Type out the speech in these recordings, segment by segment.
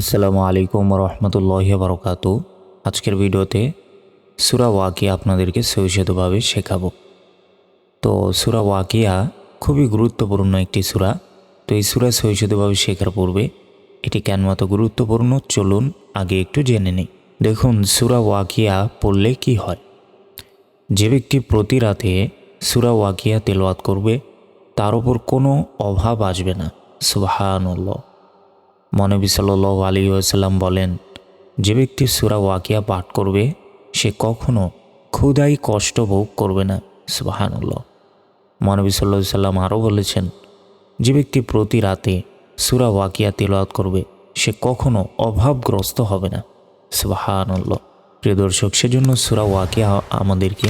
আসসালামু আলাইকুম রহমতুল্লাহ বরকাত আজকের ভিডিওতে সুরা ওয়াকিয়া আপনাদেরকে সহিষ্ণুভাবে শেখাবো। তো সুরা ওয়াকিয়া খুবই গুরুত্বপূর্ণ একটি সুরা। তো এই সুরা সহিষ্ণুভাবে শেখার পূর্বে এটি কেন মতো গুরুত্বপূর্ণ চলুন আগে একটু জেনে নিই। দেখুন, সুরা ওয়াকিয়া পড়লে কি হয়? যে ব্যক্তি প্রতি রাতে সুরা ওয়াকিয়া তেলাওয়াত করবে, তার উপর কোনো অভাব আসবে না। সুবাহানুল্লাহ। মনবী সাল্লাহ আলী আসাল্লাম বলেন, যে ব্যক্তি সুরা ওয়াকিয়া পাঠ করবে, সে কখনো ক্ষুদাই কষ্ট ভোগ করবে না। সুবাহানুল্লাহ। মনবী সাল্লাহ সাল্লাম আরও বলেছেন, যে ব্যক্তি প্রতি রাতে সুরা ওয়াকিয়া তেলাওয়াত করবে, সে কখনো অভাবগ্রস্ত হবে না। সুবাহানুল্লাহ। প্রিয় দর্শক, সেজন্য সুরা ওয়াকিয়া আমাদেরকে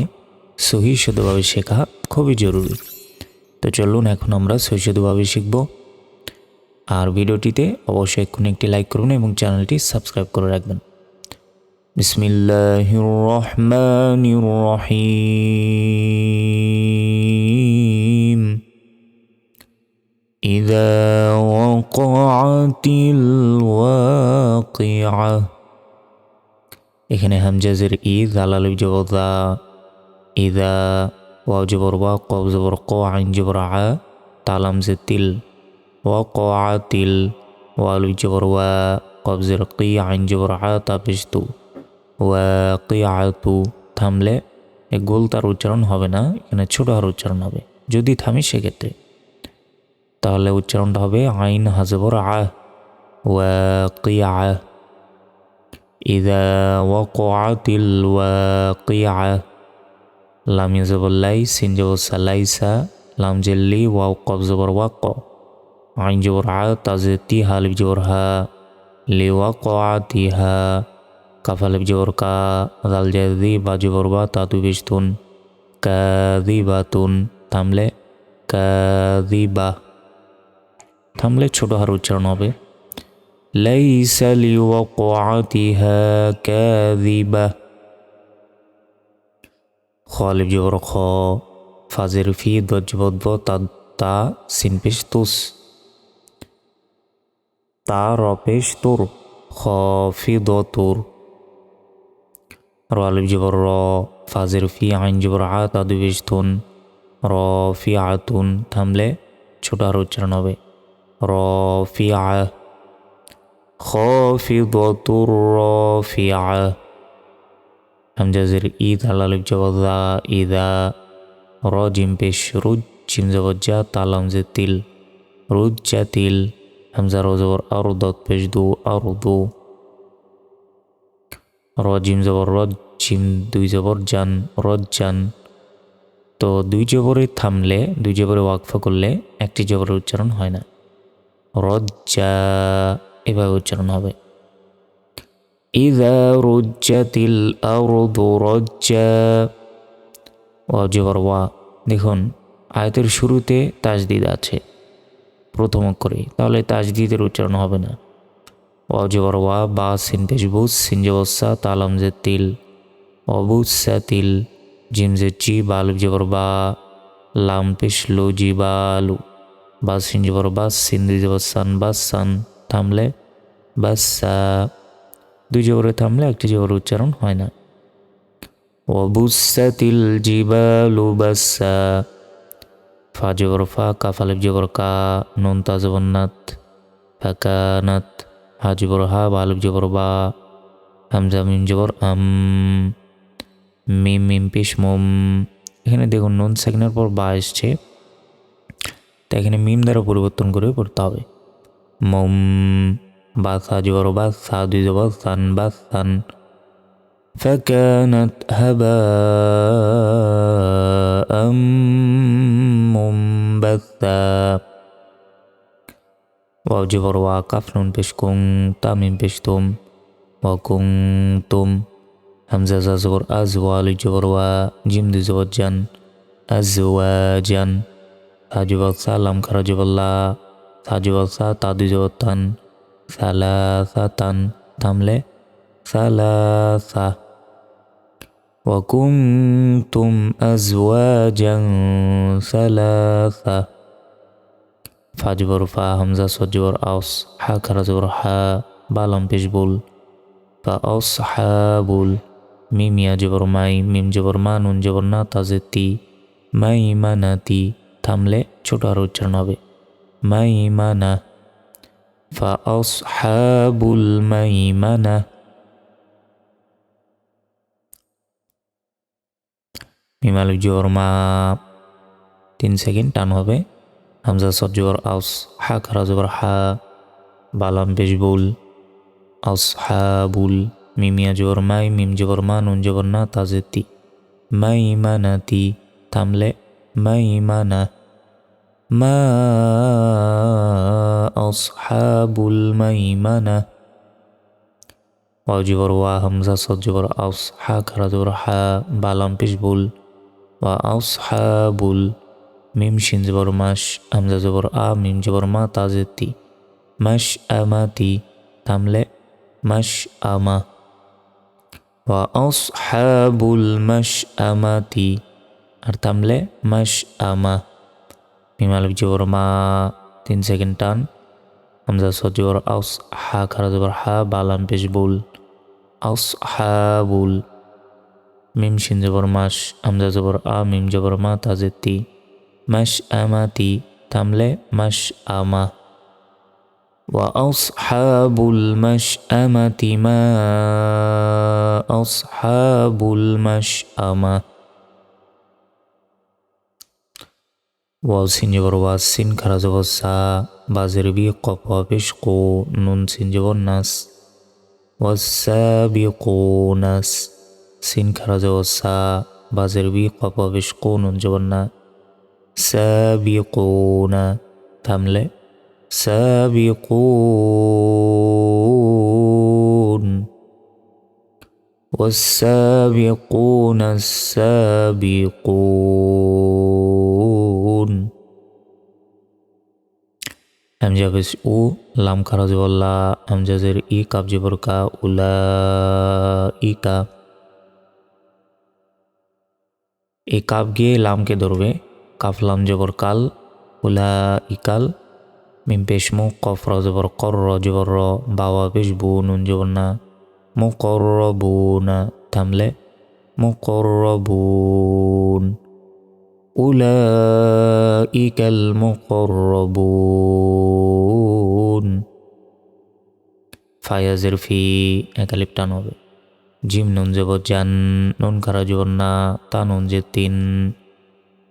সহি শুদ্ধভাবে শেখা খুবই জরুরি। তো চলুন, এখন আমরা সহি শুদ্ধভাবে শিখব আর ভিডিওটিতে অবশ্যই এক্ষুনি একটি লাইক করুন এবং চ্যানেলটি সাবস্ক্রাইব করে রাখবেন বিসমিল্লাহির রহমানির রহিম إذا وقعت الواقعة এখানে হামজাজের ঈদ আলাল জবদা ইদা ওয়াও জবর ওয়া কব জবর ক আইন জবর আ তালাম জে তিল ওয়াকিল ওয়ালু জবর ওয়া কবজের কি আইন জবর আতা পেস্তু ওয়াকিয়াতু থামলে এই গোল তার উচ্চারণ হবে না এখানে ছোট হার উচ্চারণ হবে যদি থামি সেক্ষেত্রে তাহলে উচ্চারণটা হবে আইন হাজবর আ ওয়াকিয়া إذا وقعت الواقعة লাম ইয়াজবল্লাই সিন জবর সালাইসা লাম জেল্লি ওয়াও কব জবর ওয়াক আইন জবর আ তাজে তি হালিফ জবর হা লিওয়া কোয়া তি হা কাফালিফ জবর কা দাল জাদি বা জবর বা তাতু বিস্তুন কাদি বাতুন থামলে কাদি বা থামলে ছোট হার উচ্চারণ হবে ليس لوقعتها كاذبة خالف جبر خا فازر في ضجبض تا سين بشتوس তা রপেশ তোর, খফিদতুর। র আলিফ জবর, র, ফাজের ফি আইন জবর, আ তাদুবিশ তুন র ফি আতুন থামলে ছোট আর উচ্চারণ হবে। র ফি আ খফিদতুর র ফি আ হামজাজের ঈদ আলিফ জবর দা ইদা, র, জিম পেশ রুজ জিম জবর যা তালাম যে তিল রুজ যা তিল। হামজা রজবর আর দত পেশ দু আর দু র জিম জবর রজ জিম দুই জবর জান রজ জান তো দুই জবরে থামলে, দুই জবরে ওয়াকফা করলে একটি জবরের উচ্চারণ হয় না। রজ্জা, এভাবে উচ্চারণ হবে। ইদা রুজ্জাতিল আরদু রজ্জা। ও জবর ওয়া, দেখুন, আয়তের শুরুতে তাজদিদ আছে। প্রথম অক্ষরে, তাহলে তাজদিদের উচ্চারণ হবে না। জবর ওয়া বা সিন পেশ বুস সিন তালাম যে তিল। অবুসা তিল জিম যে চি বালু জবর বা। লাম লো জি, বালু। বা সিন জবর বাস সিন দুই জবর সান থামলে বাসা দুই জবরে থামলে একটি জবর উচ্চারণ হয় না। অবুসাতিল জিবালু বাসা ফা জবর ফা কাফ আলিফ জবর কা নুন তা জবন্নাথ ফাকানাত হা জবর হা বা আলিফ জবর বা হামজা মিম জবর আম মিম মিম পিস মোম এখানে দেখুন নুন সেকেন্ডের পর বা এসছে তা এখানে মিম দ্বারা পরিবর্তন করে পড়তে হবে মোম বা সা জবর বা সা দুই জবর সান বা সান فكانت هباء منبثا واو جبر واقف نون بشكون تامين بشتم وكنتم همزة زبر أزوال جبر و جيم دي زبر جن أزواجا تاجبر سلام كرجب الله تاجبر سا تادي جبر تن ثلاثة تملي ثلاثة وكنتم أزواجا ثلاثة فاجبر فا همزة صجبر أوس حا كرزبر حا বালাম পেশ বুল ফা অস হাবুল মিম ইয়া জবর মাই মিম জবর মা নুন জবর না তাজে তি মাই মানাতি থামলে ছোট আর উচ্চারণ হবে মাই মানা ফা মানা আলিফ জবর মা তিন সেকেন্ড টান হবে। হামজা সদ জবর আউস হা, খারা জবর হা, বালাম পেশ বুল, আউস হাবুল মিমিয়া জবর মাই, মিম জবর মা, নুন জবর না তাজে তি মাই মানাতি, থামলে মাই মানা, মা আসহাবুল মাইমানা ওয়াও জবর ওয়া, হামজা সদ জবর আউস হা, খারা হা, বালাম পেশ বুল ওয়া আউস হাবুল মিম শিন জবর মাস হামজা জবর আ, মিম জবর মা তাজে তি মাস আমাতি থামলে মাস আমা। ওয়া আসহাবুল মাস আমাতি, আর থামলে মাস আমা। মিম আলিফ জবর মা, তিন সেকেন্ড টান। হামজা সদ জবর আউস হা, খারা জবর হা বালাম পেশ বুল। আউস হাবুল মিম শিন জবর মাস হামজা জবর আ মিম জবর মা তাজে তি মাস আমাতি থামলে মাস আমা وأصحاب المشأمة ما أصحاب المشأمة ওয়াও সিন জবর ওয়াজ সিন খারা জবর সা বাজের বি কপ পেশ কো নুন সিন জবর নাস ওয়াসাবিকুনাস সিন سنكرجو سا بازر بي قبا بشقون جبنا سابقون تملي سابقون والسابقون السابقون همجابس او لام خرج والله همجازر اي كاب جبر كا اولا اي كاب এই কাপ গিয়ে লামকে ধরবে কাফ লাম জবর কাল উলা ইকাল মিম পেশ মু কফ র জবর কর র জবর র বাবা পেশ বু নুন জবর না মু কর বু না থামলে মু কর বুন أولئك المقربون ফায়াজের ফি একালিপ টান হবে জিম নুন যাব জান নুন খারা জবর না তা নুন যে তিন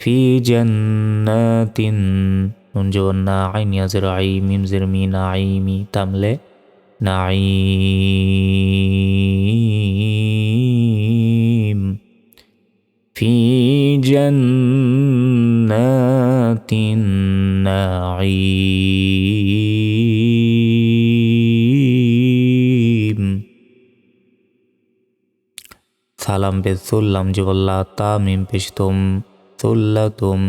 ফি জান্নাতিন নুন জবর না আইন ইয়াজের আই মিম জের মি না আই মি তামলে নাইম في جنات النعيم সালাম বে সুল্লাম জবল্লা তা মিম পেশতুম সুল্লাতুম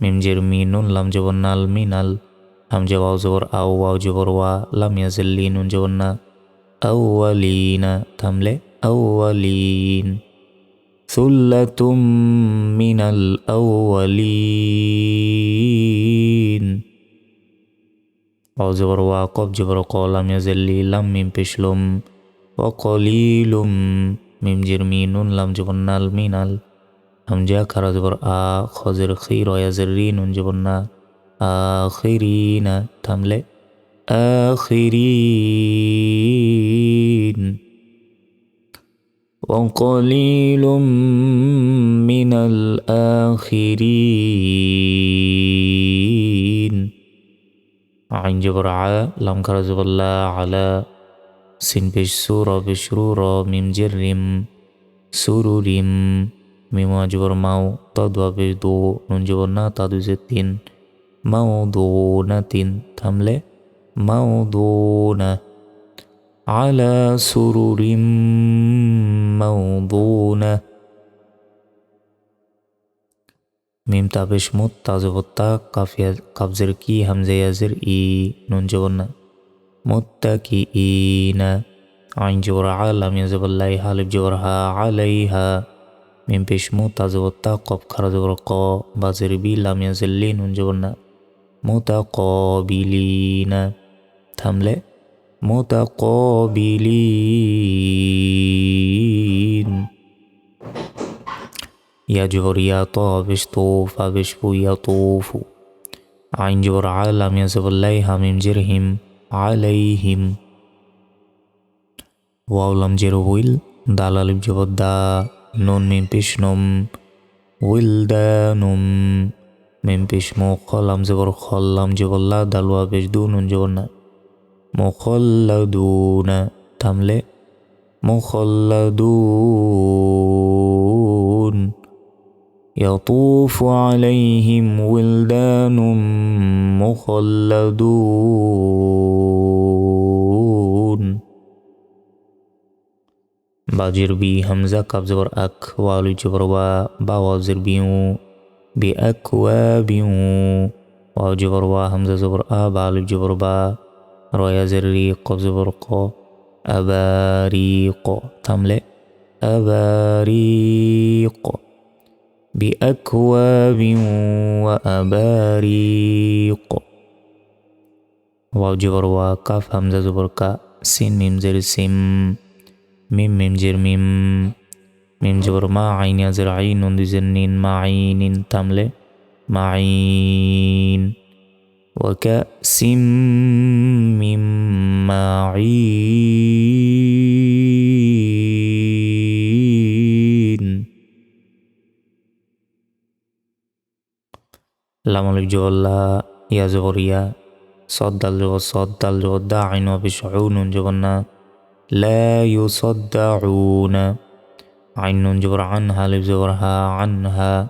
মিম জের মিনুন লাম জবন্নাল মিনাল হাম জবাও জবর আও ওয়াও জবর ওয়া লাম ইয়াজিল্লি নুন জবন্না আউয়ালিনা থামলে আউয়ালিন ثلة من الأولين واو زبر واقب جبر قولم يزلي لم من بشلم وقليل من جرمين لم جبرنا المينال هم جا كرا زبر آ خزر خير ويزرين جبرنا آخرين تملي آخرين وقليل من الآخرين عين جبر ع لم كرز بالله على سين بش سورة بشرورة ميم جرم سرورم ميم جبر ماو تدوى بجدو نون جبر نا تدو زتين موضونة تملي موضونة على سرر موضونة মিম তাবেশ মুত তাজবত্তা কাফিয়া কাবজের কি হামজে ইয়াজের ই নুন জবন্না متكئين عين جور عالم يزب الله حالب جورها عليها من پیش موتا زور تاقب خرا زور قا بازر بی لام یزلین انجورنا متقابلین تمله متقابلين يجور يطاف اشطوف بشفو يطوف عين جور عالم يزب الله ممجرهم عليهم واو لم جر ويل دال الف جبر دا نون ميم بيش نم ولدانم من مو مقلم زبر خلم جبلا دلوا پیش دونون جورنا مخلدون تمله مخلدون يطوف عليهم ولدان مخلدون با جر بی همزه کب زبر اک والو جبر و با واو زر بیو بی اک و بیو واو جبر و همزه زبر ا بالو جبر با رویا زر ری قب زبر قو أباريق تملئ أباريق بأكواب وأباريق واو جبر وكاف همزة زبر كا سين ميم زر سم ميم ميم جر ميم. ميم جبر ما عين يا زر عين نون زنين ما عين تاملة. ما عين. وكأس من معين لما لجو الله يا زغريا. صد الجو صد الجو داعين وبشعون جبنا لا يصدعون عين جبر عنها لف جبر ها عنها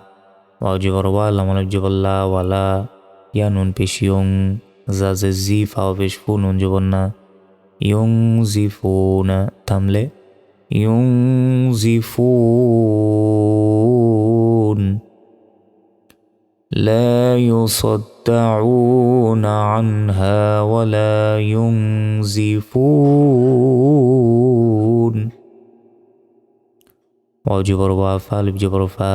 واو جبر والا ملف جبر لا ولا يا نون پیش يون زاز زي فاو پیش فو نون جبر نا ينزفون تمله ينزفون لا يصدعون عنها ولا ينزفون ওয়াও জবর ওয়া ফা লিপ জবর ফা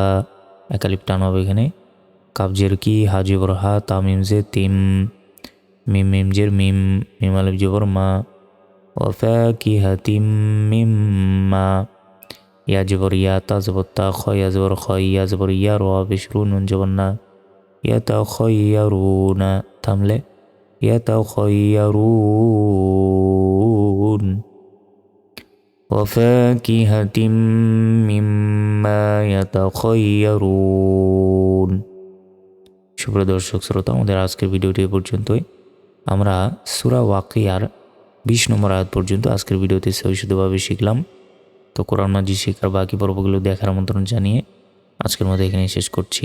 একালিপ টান হবে এখানে কাবজের কি হা জবর হা তামিম জে তিম মিম মিম জের মিম মিম আলিফ জবর মা ওফা কি হা তিম মিম মা ইয়া জবর ইয়া তা জবর তা খ ইয়া জবর খ ইয়া জবর ইয়া রো বিশরু নুন জবর না يتخيرون থামলে يتخيرون وفاكهة مما يتخيرون সুপ্রিয় দর্শক শ্রোতা আমাদের আজকের ভিডিওটি এ পর্যন্তই আমরা সুরা ওয়াকিয়ার বিশ নম্বর আয়াত পর্যন্ত আজকের ভিডিওতে সহিষ্ণুভাবে শিখলাম তো কোরআন মাজি শেখার বাকি পর্বগুলো দেখার আমন্ত্রণ জানিয়ে আজকের মধ্যে এখানে শেষ করছি